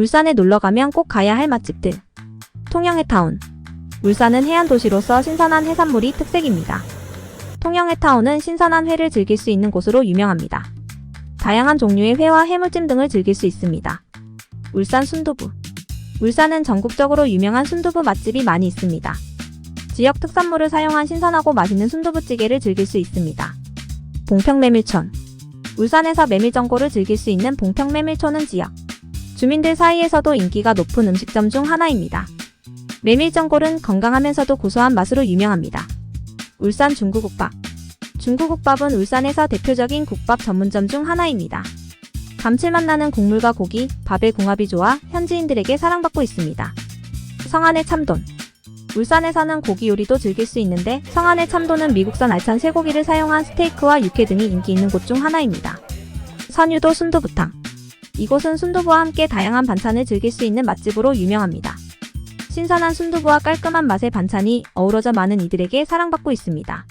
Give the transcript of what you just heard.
울산에 놀러 가면 꼭 가야 할 맛집들. 통영해타운. 울산은 해안 도시로서 신선한 해산물이 특색입니다. 통영해타운은 신선한 회를 즐길 수 있는 곳으로 유명합니다. 다양한 종류의 회와 해물찜 등을 즐길 수 있습니다. 울산 순두부. 울산은 전국적으로 유명한 순두부 맛집이 많이 있습니다. 지역 특산물을 사용한 신선하고 맛있는 순두부찌개를 즐길 수 있습니다. 봉평 메밀촌. 울산에서 메밀전골을 즐길 수 있는 봉평 메밀촌은 지역 주민들 사이에서도 인기가 높은 음식점 중 하나입니다. 메밀전골은 건강하면서도 고소한 맛으로 유명합니다. 울산 중구국밥. 중구국밥은 울산에서 대표적인 국밥 전문점 중 하나입니다. 감칠맛 나는 국물과 고기, 밥의 궁합이 좋아 현지인들에게 사랑받고 있습니다. 성안의 참돈. 울산에서는 고기 요리도 즐길 수 있는데 성안의 참돈은 미국산 알찬 쇠고기를 사용한 스테이크와 육회 등이 인기 있는 곳 중 하나입니다. 선유도 순두부탕. 이곳은 순두부와 함께 다양한 반찬을 즐길 수 있는 맛집으로 유명합니다. 신선한 순두부와 깔끔한 맛의 반찬이 어우러져 많은 이들에게 사랑받고 있습니다.